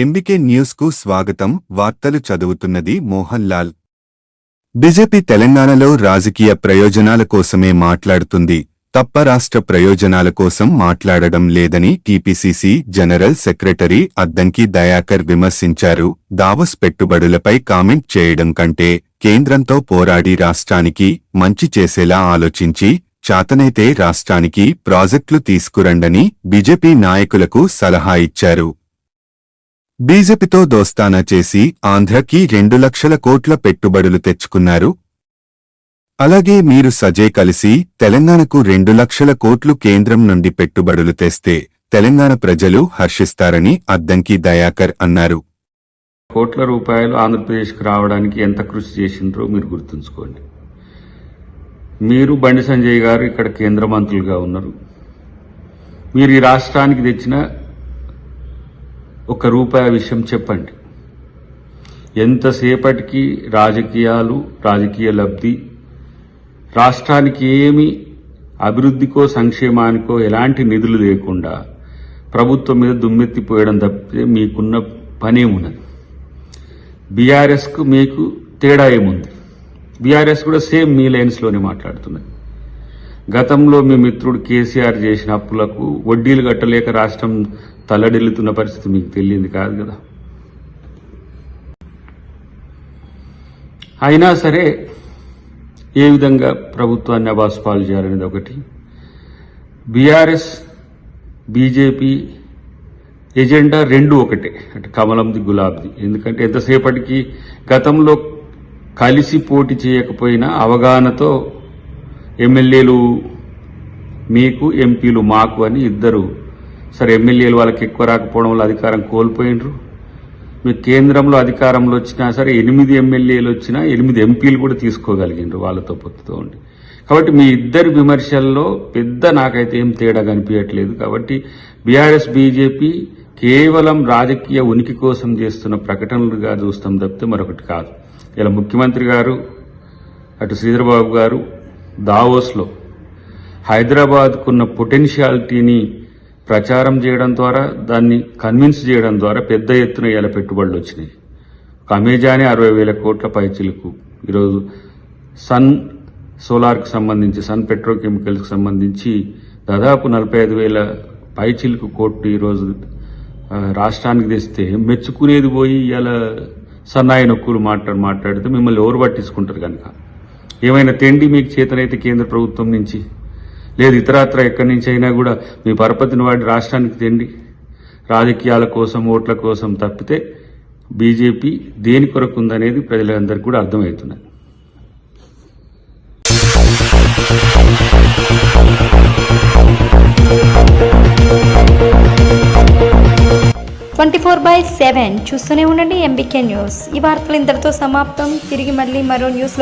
MBK న్యూస్కు స్వాగతం. వార్తలు చదువుతున్నది మోహన్ లాల్. బీజేపీ తెలంగాణలో రాజకీయ ప్రయోజనాల కోసమే మాట్లాడుతుంది. తప్ప రాష్ట్ర ప్రయోజనాల కోసం మాట్లాడడం లేదని TPCC general secretary Addanki Dayakar విమర్శించారు. దావస్ పెట్టుబడులపై కామెంట్ చేయడం కంటే కేంద్రంతో పోరాడి రాష్ట్రానికి మంచి చేసేలా ఆలోచించి చాతనైతే రాష్ట్రానికి ప్రాజెక్టులు తీసుకురండని బీజేపీ నాయకులకు సలహా ఇచ్చారు. బీజేపీతో దోస్తానా చేసి ఆంధ్రకి రెండు లక్షల కోట్ల పెట్టుబడులు తెచ్చుకున్నారు. అలాగే మీరు సజే కలిసి తెలంగాణకు రెండు లక్షల కోట్లు కేంద్రం నుండి పెట్టుబడులు తెస్తే తెలంగాణ ప్రజలు హర్షిస్తారని అద్దంకి దయాకర్ అన్నారు. కోట్ల రూపాయలు ఆంధ్రప్రదేశ్కి రావడానికి ఎంత కృషి చేసిండ్రో మీరు గుర్తుంచుకోండి. మీరు బండి సంజయ్ గారు ఇక్కడ కేంద్ర మంత్రులుగా ఉన్నారు. మీరు ఈ రాష్ట్రానికి తెచ్చిన ఒక రూపాయి విషయం చెప్పండి. ఎంతసేపటికి రాజకీయాలు రాజకీయ లబ్ధి రాష్ట్రానికి ఏమి అభివృద్ధికో సంక్షేమానికో ఎలాంటి నిధులు లేకుండా ప్రభుత్వం మీద దుమ్మెత్తిపోయడం తప్పితే మీకున్న పనేమున్నది? బీఆర్ఎస్కు మీకు తేడా ఏముంది? బీఆర్ఎస్ కూడా సేమ్ మీ లైన్స్లోనే మాట్లాడుతున్నది. గతంలో మీ మిత్రుడు కేసీఆర్ చేసిన అప్పులకు వడ్డీలు కట్టలేక రాష్ట్రం తల్లడిల్లుతున్న పరిస్థితి మీకు తెలియంది కాదు కదా? అయినా సరే ఏ విధంగా ప్రభుత్వాన్ని అబాస్పాలు చేయాలనేది ఒకటి బీఆర్ఎస్ బీజేపీ ఎజెండా రెండు ఒకటే అంటే కమలంది గులాబ్ది. ఎందుకంటే ఎంతసేపటికి గతంలో కలిసి పోటీ చేయకపోయినా అవగాహనతో ఎమ్మెల్యేలు మీకు ఎంపీలు మాకు అని ఇద్దరు సరే ఎమ్మెల్యేలు వాళ్ళకి ఎక్కువ రాకపోవడం వల్ల అధికారం కోల్పోయినరు. మీ కేంద్రంలో అధికారంలో వచ్చినా సరే ఎనిమిది ఎమ్మెల్యేలు వచ్చినా ఎనిమిది ఎంపీలు కూడా తీసుకోగలిగినారు వాళ్ళతో పొత్తుతో ఉండి. కాబట్టి మీ ఇద్దరి విమర్శల్లో పెద్ద నాకైతే ఏం తేడా కనిపించట్లేదు. కాబట్టి బీఆర్ఎస్ బీజేపీ కేవలం రాజకీయ ఉనికి కోసం చేస్తున్న ప్రకటనలుగా చూస్తాం తప్పితే మరొకటి కాదు. ఇలా ముఖ్యమంత్రి గారు అటు శ్రీధరబాబు గారు దావోస్లో హైదరాబాద్కున్న పొటెన్షియాలిటీని ప్రచారం చేయడం ద్వారా దాన్ని కన్విన్స్ చేయడం ద్వారా పెద్ద ఎత్తున ఇలా పెట్టుబడులు వచ్చినాయి. ఒక అమెజానే అరవై వేల కోట్ల పైచిలకు. ఈరోజు సన్ సోలార్కి సంబంధించి సన్ పెట్రోకెమికల్స్కి సంబంధించి దాదాపు నలభై ఐదు వేల పైచిలకు కోట్లు ఈరోజు రాష్ట్రానికి తెస్తే మెచ్చుకునేది పోయి ఇలా సన్నాయి నొక్కులు మాట్లాడు మాట్లాడితే మిమ్మల్ని ఎవరు పట్టించుకుంటారు కనుక? ఏమైనా తిండి మీకు చేతనైతే కేంద్ర ప్రభుత్వం నుంచి? లేదు ఇతరత్ర ఎక్కడి నుంచి అయినా కూడా మీ పరపతిని వాడి రాష్ట్రానికి తెండి. రాజకీయాల కోసం ఓట్ల కోసం తప్పితే బీజేపీ దేని కొరకు ఉందనేది ప్రజలందరికీ కూడా అర్థమవుతున్నది. ట్వంటీ ఫోర్ బై సెవెన్ చూస్తూనే ఉండండి ఎంబీకే న్యూస్. ఈ వార్తలు ఇంతటితో సమాప్తం. తిరిగి మళ్ళీ మరో న్యూస్లో